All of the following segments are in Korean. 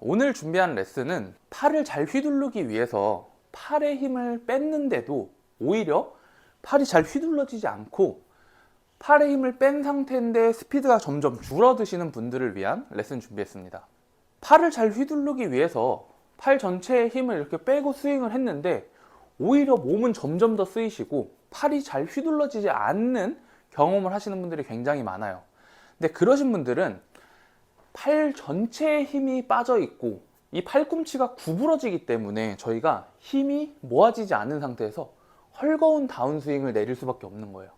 오늘 준비한 레슨은 팔을 잘 휘두르기 위해서 팔의 힘을 뺐는데도 오히려 팔이 잘 휘둘러지지 않고 팔의 힘을 뺀 상태인데 스피드가 점점 줄어드시는 분들을 위한 레슨 준비했습니다. 팔을 잘 휘두르기 위해서 팔 전체의 힘을 이렇게 빼고 스윙을 했는데 오히려 몸은 점점 더 쓰이시고 팔이 잘 휘둘러지지 않는 경험을 하시는 분들이 굉장히 많아요. 근데 그러신 분들은 팔 전체에 힘이 빠져 있고 이 팔꿈치가 구부러지기 때문에 저희가 힘이 모아지지 않은 상태에서 헐거운 다운스윙을 내릴 수밖에 없는 거예요.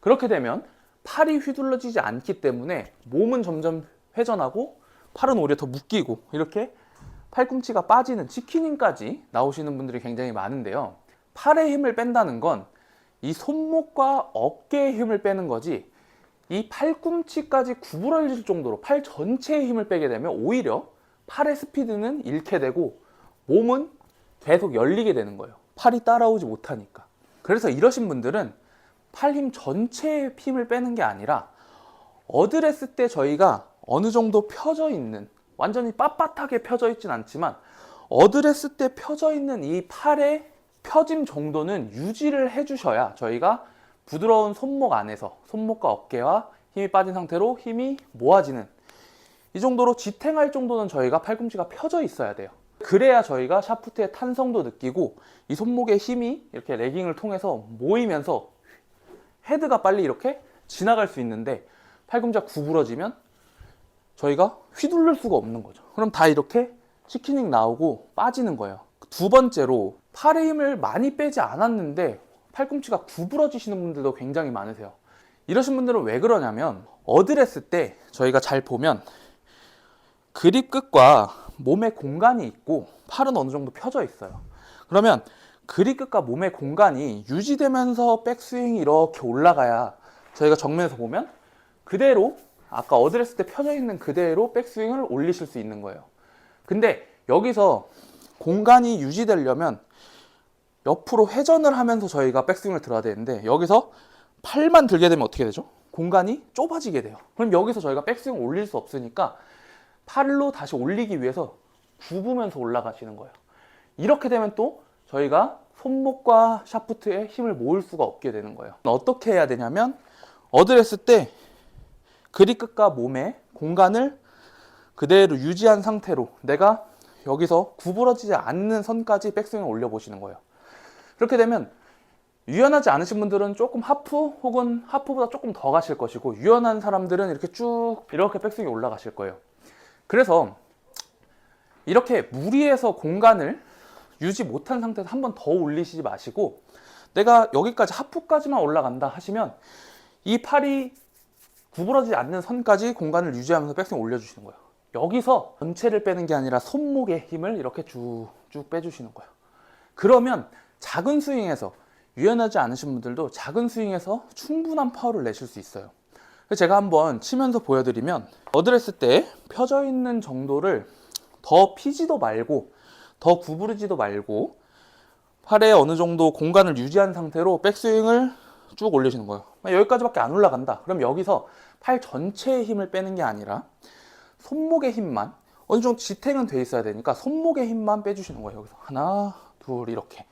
그렇게 되면 팔이 휘둘러지지 않기 때문에 몸은 점점 회전하고 팔은 오히려 더 묶이고 이렇게 팔꿈치가 빠지는 치키닝까지 나오시는 분들이 굉장히 많은데요. 팔의 힘을 뺀다는 건 이 손목과 어깨의 힘을 빼는 거지 이 팔꿈치까지 구부러질 정도로 팔 전체의 힘을 빼게 되면 오히려 팔의 스피드는 잃게 되고 몸은 계속 열리게 되는 거예요. 팔이 따라오지 못하니까. 그래서 이러신 분들은 팔 힘 전체의 힘을 빼는 게 아니라 어드레스 때 저희가 어느 정도 펴져 있는 완전히 빳빳하게 펴져 있진 않지만 어드레스 때 펴져 있는 이 팔의 펴짐 정도는 유지를 해주셔야 저희가 부드러운 손목 안에서 손목과 어깨와 힘이 빠진 상태로 힘이 모아지는 이 정도로 지탱할 정도는 저희가 팔꿈치가 펴져 있어야 돼요. 그래야 저희가 샤프트의 탄성도 느끼고 이 손목의 힘이 이렇게 레깅을 통해서 모이면서 헤드가 빨리 이렇게 지나갈 수 있는데 팔꿈치가 구부러지면 저희가 휘둘릴 수가 없는 거죠. 그럼 다 이렇게 치키닝 나오고 빠지는 거예요. 두 번째로 팔의 힘을 많이 빼지 않았는데 팔꿈치가 구부러지시는 분들도 굉장히 많으세요. 이러신 분들은 왜 그러냐면 어드레스 때 저희가 잘 보면 그립 끝과 몸의 공간이 있고 팔은 어느 정도 펴져 있어요. 그러면 그립 끝과 몸의 공간이 유지되면서 백스윙이 이렇게 올라가야 저희가 정면에서 보면 그대로 아까 어드레스 때 펴져 있는 그대로 백스윙을 올리실 수 있는 거예요. 근데 여기서 공간이 유지되려면 옆으로 회전을 하면서 저희가 백스윙을 들어야 되는데 여기서 팔만 들게 되면 어떻게 되죠? 공간이 좁아지게 돼요. 그럼 여기서 저희가 백스윙을 올릴 수 없으니까 팔로 다시 올리기 위해서 굽으면서 올라가시는 거예요. 이렇게 되면 또 저희가 손목과 샤프트에 힘을 모을 수가 없게 되는 거예요. 어떻게 해야 되냐면 어드레스 때 그립 끝과 몸의 공간을 그대로 유지한 상태로 내가 여기서 구부러지지 않는 선까지 백스윙을 올려보시는 거예요. 그렇게 되면 유연하지 않으신 분들은 조금 하프 혹은 하프보다 조금 더 가실 것이고 유연한 사람들은 이렇게 쭉 이렇게 백스윙이 올라가실 거예요. 그래서 이렇게 무리해서 공간을 유지 못한 상태에서 한 번 더 올리시지 마시고 내가 여기까지 하프까지만 올라간다 하시면 이 팔이 구부러지지 않는 선까지 공간을 유지하면서 백스윙 올려주시는 거예요. 여기서 전체를 빼는 게 아니라 손목의 힘을 이렇게 쭉쭉 빼주시는 거예요. 그러면 작은 스윙에서 유연하지 않으신 분들도 작은 스윙에서 충분한 파워를 내실 수 있어요. 제가 한번 치면서 보여드리면 어드레스 때 펴져 있는 정도를 더 피지도 말고 더 구부르지도 말고 팔에 어느 정도 공간을 유지한 상태로 백스윙을 쭉 올리시는 거예요. 여기까지밖에 안 올라간다. 그럼 여기서 팔 전체의 힘을 빼는 게 아니라 손목의 힘만 어느 정도 지탱은 돼 있어야 되니까 손목의 힘만 빼주시는 거예요. 여기서 하나, 둘 이렇게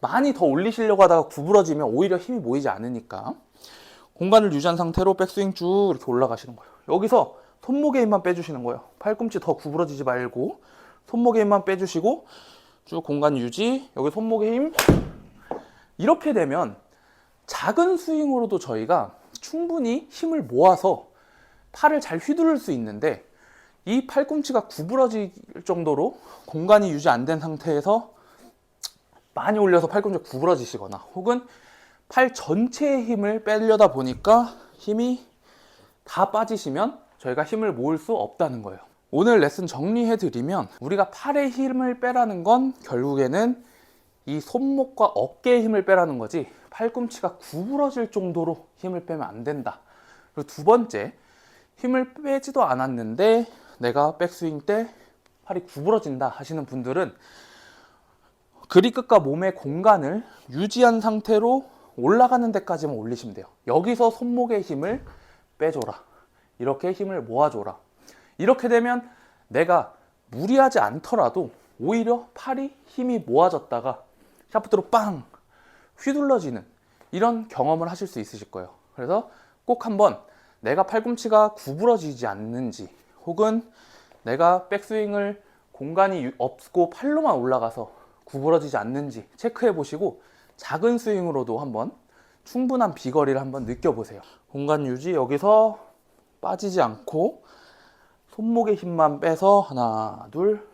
많이 더 올리시려고 하다가 구부러지면 오히려 힘이 모이지 않으니까 공간을 유지한 상태로 백스윙 쭉 이렇게 올라가시는 거예요. 여기서 손목의 힘만 빼주시는 거예요. 팔꿈치 더 구부러지지 말고 손목의 힘만 빼주시고 쭉 공간 유지 여기 손목의 힘 이렇게 되면 작은 스윙으로도 저희가 충분히 힘을 모아서 팔을 잘 휘두를 수 있는데 이 팔꿈치가 구부러질 정도로 공간이 유지 안 된 상태에서 많이 올려서 팔꿈치가 구부러지시거나 혹은 팔 전체의 힘을 빼려다 보니까 힘이 다 빠지시면 저희가 힘을 모을 수 없다는 거예요. 오늘 레슨 정리해 드리면 우리가 팔의 힘을 빼라는 건 결국에는 이 손목과 어깨의 힘을 빼라는 거지 팔꿈치가 구부러질 정도로 힘을 빼면 안 된다. 그리고 두 번째, 힘을 빼지도 않았는데 내가 백스윙 때 팔이 구부러진다 하시는 분들은 그립 끝과 몸의 공간을 유지한 상태로 올라가는 데까지만 올리시면 돼요. 여기서 손목의 힘을 빼줘라. 이렇게 힘을 모아줘라. 이렇게 되면 내가 무리하지 않더라도 오히려 팔이 힘이 모아졌다가 샤프트로 빵 휘둘러지는 이런 경험을 하실 수 있으실 거예요. 그래서 꼭 한번 내가 팔꿈치가 구부러지지 않는지 혹은 내가 백스윙을 공간이 유- 없고 팔로만 올라가서 구부러지지 않는지 체크해 보시고 작은 스윙으로도 한번 충분한 비거리를 한번 느껴보세요. 공간 유지 여기서 빠지지 않고 손목의 힘만 빼서 하나 둘